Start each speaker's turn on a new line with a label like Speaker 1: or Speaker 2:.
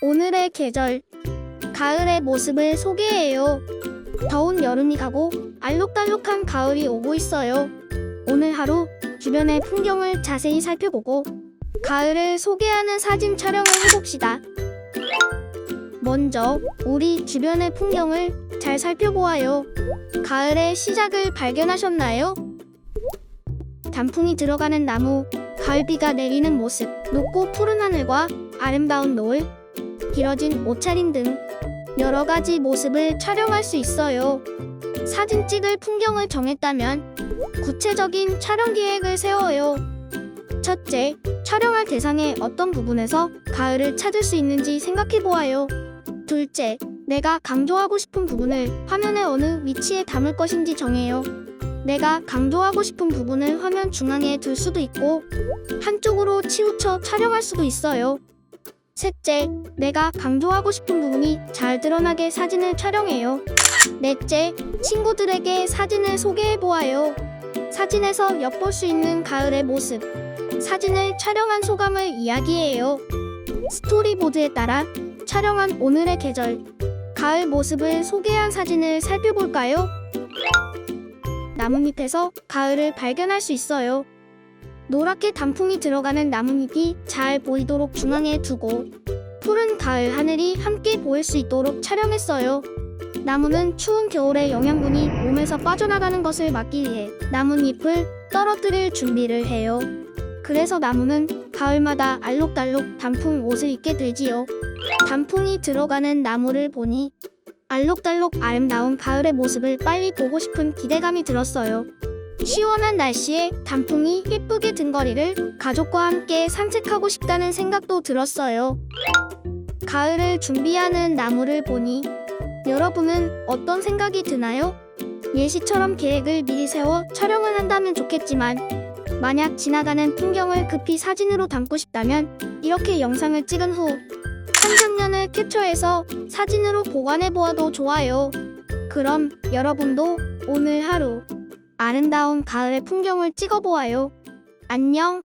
Speaker 1: 오늘의 계절. 가을의 모습을 소개해요. 더운 여름이 가고 알록달록한 가을이 오고 있어요. 오늘 하루 주변의 풍경을 자세히 살펴보고 가을을 소개하는 사진 촬영을 해봅시다. 먼저 우리 주변의 풍경을 잘 살펴보아요. 가을의 시작을 발견하셨나요? 단풍이 들어가는 나무, 가을비가 내리는 모습, 높고 푸른 하늘과 아름다운 노을, 길어진 옷차림 등 여러 가지 모습을 촬영할 수 있어요. 사진 찍을 풍경을 정했다면 구체적인 촬영 계획을 세워요. 첫째, 촬영할 대상의 어떤 부분에서 가을을 찾을 수 있는지 생각해 보아요. 둘째, 내가 강조하고 싶은 부분을 화면의 어느 위치에 담을 것인지 정해요. 내가 강조하고 싶은 부분을 화면 중앙에 둘 수도 있고 한쪽으로 치우쳐 촬영할 수도 있어요. 셋째, 내가 강조하고 싶은 부분이 잘 드러나게 사진을 촬영해요. 넷째, 친구들에게 사진을 소개해 보아요. 사진에서 엿볼 수 있는 가을의 모습, 사진을 촬영한 소감을 이야기해요. 스토리보드에 따라 촬영한 오늘의 계절, 가을 모습을 소개한 사진을 살펴볼까요? 나뭇잎에서 가을을 발견할 수 있어요. 노랗게 단풍이 들어가는 나뭇잎이 잘 보이도록 중앙에 두고 푸른 가을 하늘이 함께 보일 수 있도록 촬영했어요. 나무는 추운 겨울에 영양분이 몸에서 빠져나가는 것을 막기 위해 나뭇잎을 떨어뜨릴 준비를 해요. 그래서 나무는 가을마다 알록달록 단풍 옷을 입게 되지요. 단풍이 들어가는 나무를 보니 알록달록 아름다운 가을의 모습을 빨리 보고 싶은 기대감이 들었어요. 시원한 날씨에 단풍이 예쁘게 든 거리를 가족과 함께 산책하고 싶다는 생각도 들었어요. 가을을 준비하는 나무를 보니 여러분은 어떤 생각이 드나요? 예시처럼 계획을 미리 세워 촬영을 한다면 좋겠지만 만약 지나가는 풍경을 급히 사진으로 담고 싶다면 이렇게 영상을 찍은 후 한 장면을 캡처해서 사진으로 보관해 보아도 좋아요. 그럼 여러분도 오늘 하루 아름다운 가을의 풍경을 찍어 보아요. 안녕.